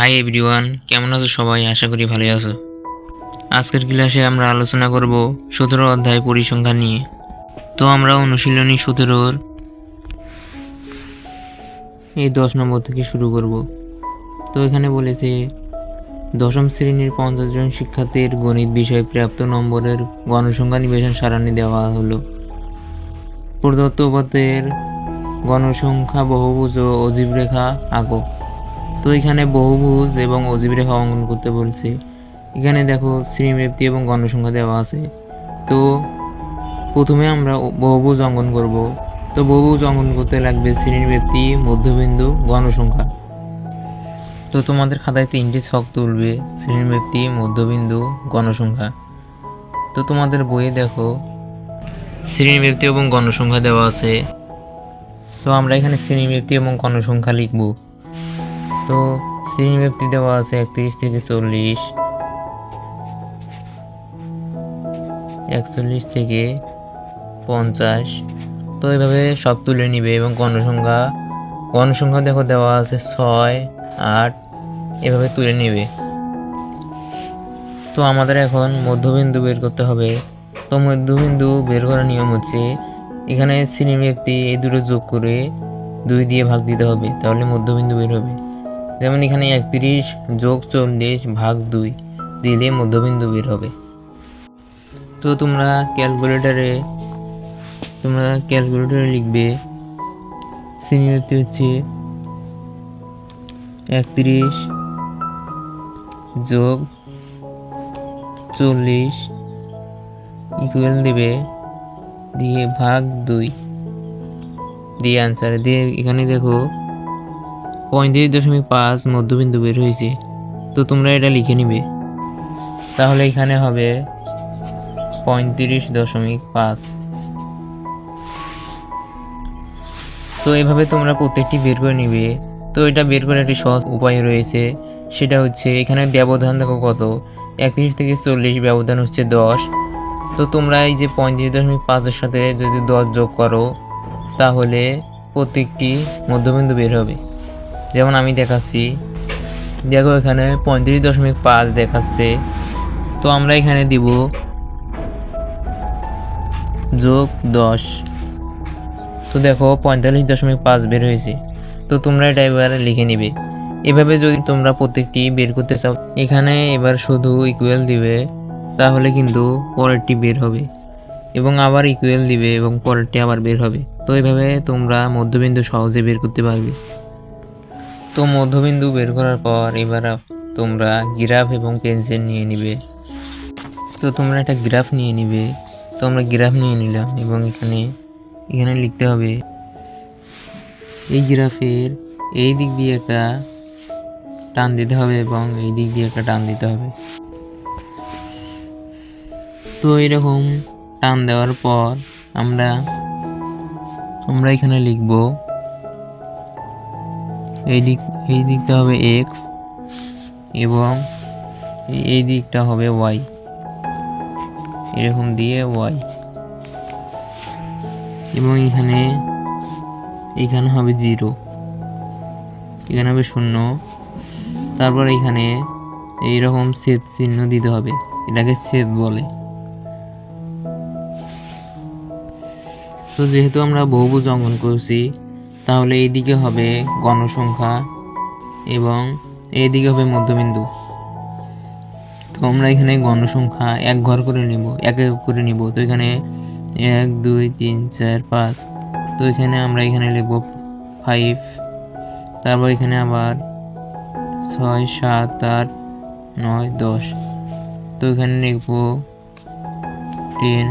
Hi everyone কেমন আছো সবাই? আশা করি ভালোই আছো। আজকের ক্লাসে আমরা আলোচনা করব সতেরো অধ্যায় পরিসংখ্যান নিয়ে। তো আমরা অনুশীলনী সতেরোর এই দশ নম্বর থেকে শুরু করব। তো এখানে বলেছে, দশম শ্রেণির পঞ্চাশ জন শিক্ষার্থীর গণিত বিষয়ে প্রাপ্ত নম্বরের গণসংখ্যা নিবেশন সারণী দেওয়া হলো। প্রদত্ত উপাত্তের গণসংখ্যা, বহুভুজ ও অজীব রেখা আঁকো। তো এখানে বহুভুজ এবং অজীব রেখা অঙ্কন করতে বলছে। এখানে দেখো শ্রেণীব্যাপ্তি এবং গণসংখ্যা দেওয়া আছে। তো প্রথমে আমরা বহুভুজ অঙ্কন করব। তো বহুভুজ অঙ্কন করতে লাগবে শ্রেণীব্যাপ্তি মধ্যবিন্দু গণসংখ্যা তো তোমাদের খাতায় তিনটি ছক তুলবে শ্রেণীব্যাপ্তি মধ্যবিন্দু গণসংখ্যা তো তোমাদের বইয়ে দেখো শ্রেণীব্যাপ্তি এবং গণসংখ্যা দেওয়া আছে। তো আমরা এখানে শ্রেণীব্যাপ্তি এবং গণসংখ্যা লিখব। তো শ্রেণীব্যাপ্তি দেওয়া আছে একত্রিশ থেকে চল্লিশ। একচল্লিশ থেকে পঞ্চাশ। তো এভাবে সব তুলে নিবে এবং গণসংখ্যা গণসংখ্যা দেখো দেওয়া আছে ছয়, আট, এভাবে তুলে নিবে। তো আমাদের এখন মধ্যবিন্দু বের করতে হবে। তো মধ্যবিন্দু বের করার নিয়ম হচ্ছে এখানে শ্রেণি ব্যক্তি এই দুটো যোগ করে দুই দিয়ে ভাগ দিতে হবে, তাহলে মধ্যবিন্দু বের হবে। যেমন এখানে একত্রিশ যোগ চল্লিশ ভাগ দুই দিলে মধ্যবিন্দু বের হবে। তো তোমরা ক্যালকুলেটারে তোমরা ক্যালকুলেটারে লিখবে শ্রেণীব্যাপ্তি হচ্ছে একত্রিশ যোগ চল্লিশ ইকুয়াল দিবে, দিয়ে ভাগ দুই। দিয়ে আনসার দিয়ে এখানে দেখো পঁয়ত্রিশ দশমিক পাঁচ মধ্যবিন্দু বের হয়েছে, তো তোমরা এটা লিখে নিবে। তাহলে এখানে হবে পঁয়ত্রিশ দশমিক পাঁচ। তো এভাবে তোমরা প্রত্যেকটি বের করে নিবে। তো এটা বের করার একটি সহজ উপায় রয়েছে, সেটা হচ্ছে এখানে ব্যবধান দেখো কত? একত্রিশ থেকে চল্লিশ, ব্যবধান হচ্ছে দশ। তো তোমরা এই যে পঁয়ত্রিশ দশমিক পাঁচের সাথে যদি দশ যোগ করো, তাহলে প্রত্যেকটি মধ্যবিন্দু বের হবে। যেমন আমি দেখাচ্ছি, দেখো এখানে পঁয়ত্রিশ দশমিক পাঁচ দেখাচ্ছে। তো আমরা এখানে দিব যোগ দশ। তো দেখো পঁয়তাল্লিশ দশমিক পাঁচ বের হয়েছে। তো তোমরা এটা এবার লিখে নিবে। এভাবে যদি তোমরা প্রত্যেকটি বের করতে চাও, এখানে এবার শুধু ইকুয়েল দিবে, তাহলে কিন্তু পরেরটি বের হবে। এবং আবার ইকুয়েল দিবে এবং পরেরটি আবার বের হবে। তো এভাবে তোমরা মধ্যবিন্দু সহজে বের করতে পারবে। তো মধ্যবিন্দু বের করার পর এবার তোমরা গ্রাফ এবং পেন্সিল নিয়ে নিবে। তো তোমরা একটা গ্রাফ নিয়ে নিবে। তো আমরা গ্রাফ নিয়ে নিলাম এবং এখানে এখানে লিখতে হবে, এই গ্রাফের এই দিক দিয়ে একটা টান দিতে হবে এবং এই দিক দিয়ে একটা টান দিতে হবে। তো এরকম টান দেওয়ার পর আমরা আমরা এখানে লিখব এই দিক, এই দিকটা হবে এক্স এবং এই- দিকটা হবে ওয়াই এরকম দিয়ে ওয়াই এবং এখানে এখানে হবে জিরো এখানে হবে শূন্য। তারপর এখানে এইরকম ছেদ চিহ্ন দিতে হবে। এটাকে ছেদ বলে। তো যেহেতু আমরা বহুভুজ অঙ্কন করছি তাহলে এইদিকে হবে গণসংখ্যা এবং এইদিকে হবে মধ্যবিন্দু। তো আমরা এখানে গণসংখ্যা এক ঘর করে নিব, এক এক করে নিব। তো এখানে এক, দুই, তিন, চার, পাঁচ। তো এখানে আমরা এখানে লিখব ফাইভ তারপর এখানে আবার ছয়, সাত, আট, নয়, দশ। তো এখানে লিখব টেন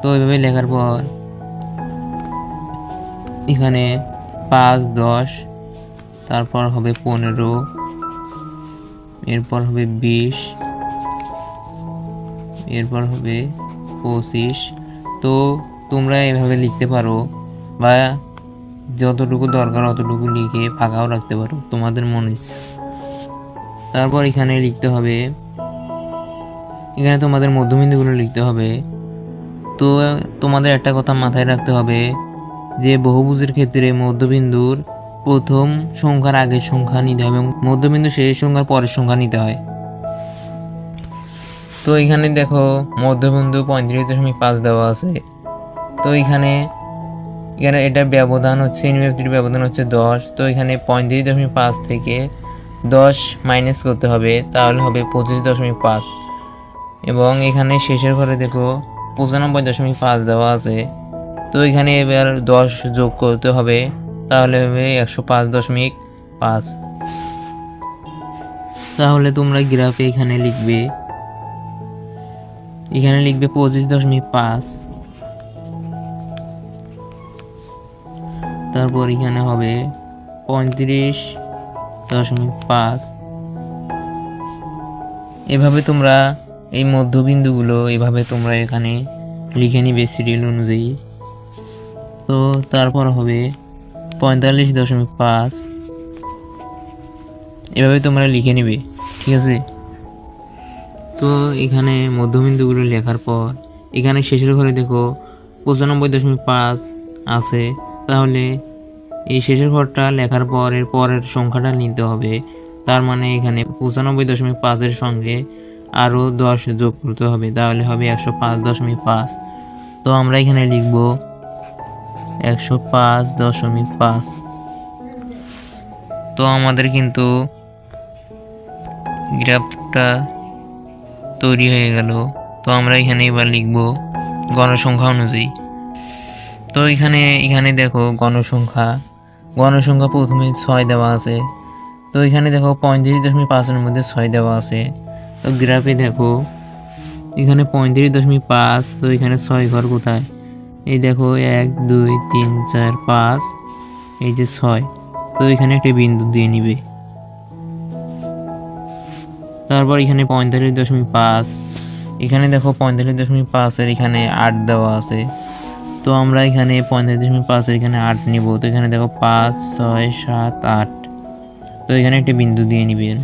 তো এইভাবে লেখার পর এখানে পাঁচ, দশ, তারপর হবে পনেরো, এরপর হবে বিশ, এরপর হবে পঁচিশ। তো তোমরা এভাবে লিখতে পারো বা যতটুকু দরকার অতটুকু লিখে ফাঁকাও রাখতে পারো, তোমাদের মন ইচ্ছা। তারপর এখানে লিখতে হবে, এখানে তোমাদের মধ্যবিন্দুগুলো লিখতে হবে। তো তোমাদের একটা কথা মাথায় রাখতে হবে যে বহুভুজের ক্ষেত্রে মধ্যবিন্দুর প্রথম সংখ্যার আগের সংখ্যা নিতে হবে এবং মধ্যবিন্দু শেষের সংখ্যার পরের সংখ্যা নিতে হয়। তো এখানে দেখো মধ্যবিন্দু পঁয়ত্রিশ দশমিক পাঁচ দেওয়া আছে। তো এখানে এখানে এটার ব্যবধান হচ্ছে ইউনিভার্সিটির ব্যবধান হচ্ছে দশ। তো এখানে পঁয়ত্রিশ দশমিক পাঁচ থেকে দশ মাইনাস করতে হবে, তাহলে হবে পঁচিশ দশমিক পাঁচ। এবং এখানে শেষের ঘরে দেখো পঁচানব্বই দশমিক পাঁচ দেওয়া আছে। তো এখানে এবার দশ যোগ করতে হবে, তাহলে হবে একশো পাঁচ দশমিক পাঁচ। তাহলে তোমরা গ্রাফে এখানে লিখবে এখানে লিখবে পঁচিশ দশমিক পাঁচ। তারপর এখানে হবে পঁয়ত্রিশ দশমিক পাঁচ। এভাবে তোমরা এই মধ্যবিন্দুগুলো এভাবে তোমরা এখানে লিখে নিবে সিরিয়াল অনুযায়ী। তো তারপর হবে পঁয়তাল্লিশ দশমিক পাঁচ। এভাবে তোমরা লিখে নিবে, ঠিক আছে? তো এখানে মধ্যবিন্দুগুলো লেখার পর, এখানে শেষের ঘরে দেখো পঁচানব্বই দশমিক পাঁচ আছে। তাহলে এই শেষের ঘরটা লেখার পর এর পরের সংখ্যাটা নিতে হবে। তার মানে এখানে পঁচানব্বই দশমিক পাঁচের সঙ্গে আরও দশ যোগ করতে হবে। তাহলে হবে একশো পাঁচ দশমিক পাঁচ। তো আমরা এখানে লিখব একশো পাঁচ দশমিক পাঁচ। তো আমাদের কিন্তু গ্রাফটা তৈরি হয়ে গেল। তো আমরা এখানে এবার লিখব গণসংখ্যা অনুযায়ী। তো এখানে এখানে দেখো গণসংখ্যা। গণসংখ্যা প্রথমে ছয় দেওয়া আছে। তো এখানে দেখো পঁয়ত্রিশ দশমিক পাঁচের মধ্যে ছয় দেওয়া আছে। তো গ্রাফে দেখো, এখানে পঁয়ত্রিশ দশমিক পাঁচ, তো এখানে ছয় ঘর কোথায়? এই দেখো, এক, দুই, তিন, চার, পাঁচ, এই যে ছয়। তো এখানে একটা বিন্দু দিয়ে নিবে। তারপর এখানে পঁয়তাল্লিশ দশমিক পাঁচ। এখানে দেখো, পঁয়তাল্লিশ দশমিক পাঁচের এখানে আট দেওয়া আছে। তো আমরা এখানে পঁয়তাল্লিশ দশমিক পাঁচের এখানে আট নিব। তো এখানে দেখো, পাঁচ, ছয়, সাত, আট। তো এখানে একটা বিন্দু দিয়ে নিবেন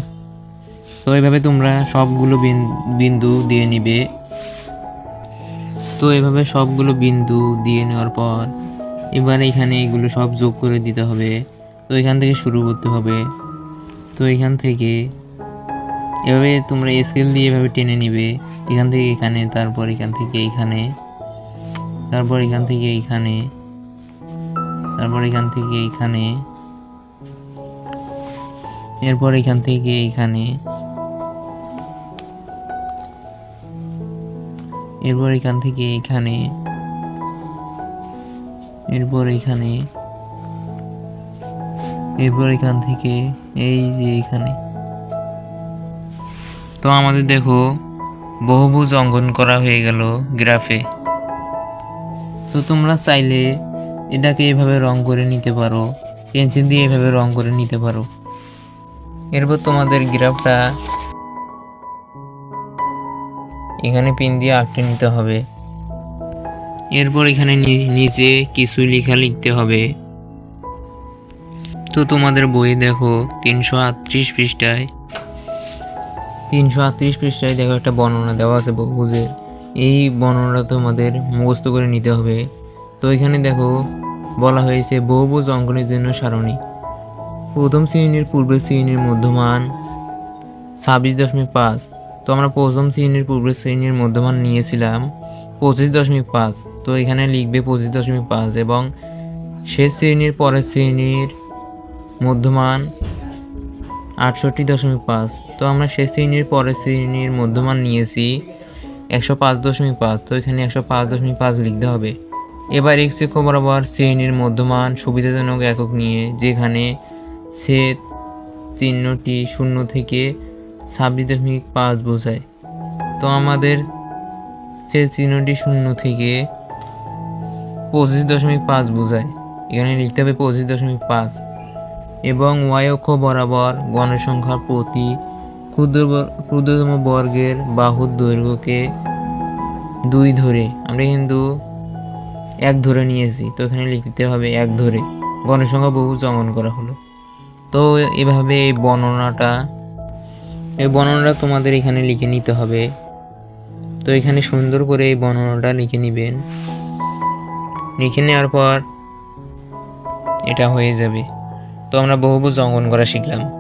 তো এইভাবে তোমরা সবগুলো বিন- বিন্দু দিয়ে নিবে। তো এভাবে সবগুলো বিন্দু দিয়ে নেওয়ার পর এবার এখানে এগুলো সব যোগ করে দিতে হবে। তো এখান থেকে শুরু করতে হবে। তো এখান থেকে এভাবে তোমরা স্কেল দিয়ে এভাবে টেনে নিবে। এখান থেকে এখানে, তারপর এখান থেকে এখানে, তারপর এখান থেকে এইখানে তারপর এখান থেকে এইখানে এরপর এখান থেকে এইখানে এরপর এখান থেকে এখানে, এরপর এখানে, এরপর এখান থেকে, এই যে এখানে। তো আমাদের দেখো, বহুভুজ অঙ্কন করা হয়ে গেল গ্রাফে। তো তোমরা চাইলে এটাকে এভাবে রং করে নিতে পারো, পেন্সিল দিয়ে এভাবে রং করে নিতে পারো। এরপর তোমাদের গ্রাফটা এখানে পিন দিয়ে আটকে নিতে হবে। এরপর এখানে নিচে কিছু লেখা লিখতে হবে। তো তোমাদের বই দেখো, তিনশো আটত্রিশ পৃষ্ঠায়, তিনশো আটত্রিশ পৃষ্ঠায় দেখো একটা বর্ণনা দেওয়া আছে বহুভুজের। এই বর্ণনাটা তোমাদের মুখস্থ করে নিতে হবে। তো এখানে দেখো, বলা হয়েছে বহুভুজ অঙ্কনের জন্য সারণী। প্রথম শ্রেণির পূর্বের শ্রেণির মধ্যমান ছাব্বিশ দশমিক পাঁচ। তো আমরা প্রথম শ্রেণির পূর্বের শ্রেণির মধ্যমান নিয়েছিলাম পঁচিশ দশমিক পাঁচ। তো এখানে লিখবে পঁচিশ দশমিক পাঁচ এবং শেষ শ্রেণির পরের শ্রেণির মধ্যমান আটষট্টি দশমিক পাঁচ। তো আমরা শেষ শ্রেণির পরের শ্রেণির মধ্যমান নিয়েছি একশো পাঁচ দশমিক পাঁচ। তো এখানে একশো পাঁচ দশমিক পাঁচ লিখতে হবে। এবার এক্স অক্ষ বরাবর শ্রেণির মধ্যমান সুবিধাজনক একক নিয়ে যেখানে ছেদ চিহ্নটি শূন্য থেকে ছাব্বিশ দশমিক পাঁচ বোঝায়। তো আমাদের ছেদ চিহ্নটি শূন্য থেকে পঁচিশ দশমিক পাঁচ বোঝায়। এখানে লিখতে হবে পঁচিশ দশমিক পাঁচ। এবং ওয়াই অক্ষ বরাবর গণসংখ্যার প্রতি ক্ষুদ্র ক্ষুদ্রতম বর্গের বাহুর দৈর্ঘ্যকে দুই ধরে। আমরা কিন্তু এক ধরে নিয়েছি, তো এখানে লিখতে হবে এক ধরে। গণসংখ্যা বহু অঙ্কন করা হলো। তো এভাবে এই বর্ণনাটা এই বর্ণনাটা তোমাদের এখানে লিখে নিতে হবে। তো এখানে সুন্দর করে এই বর্ণনাটা লিখে নেবেন। লিখে নেওয়ার পর এটা হয়ে যাবে। তো আমরা বহুভুজ অঙ্কন করা শিখলাম।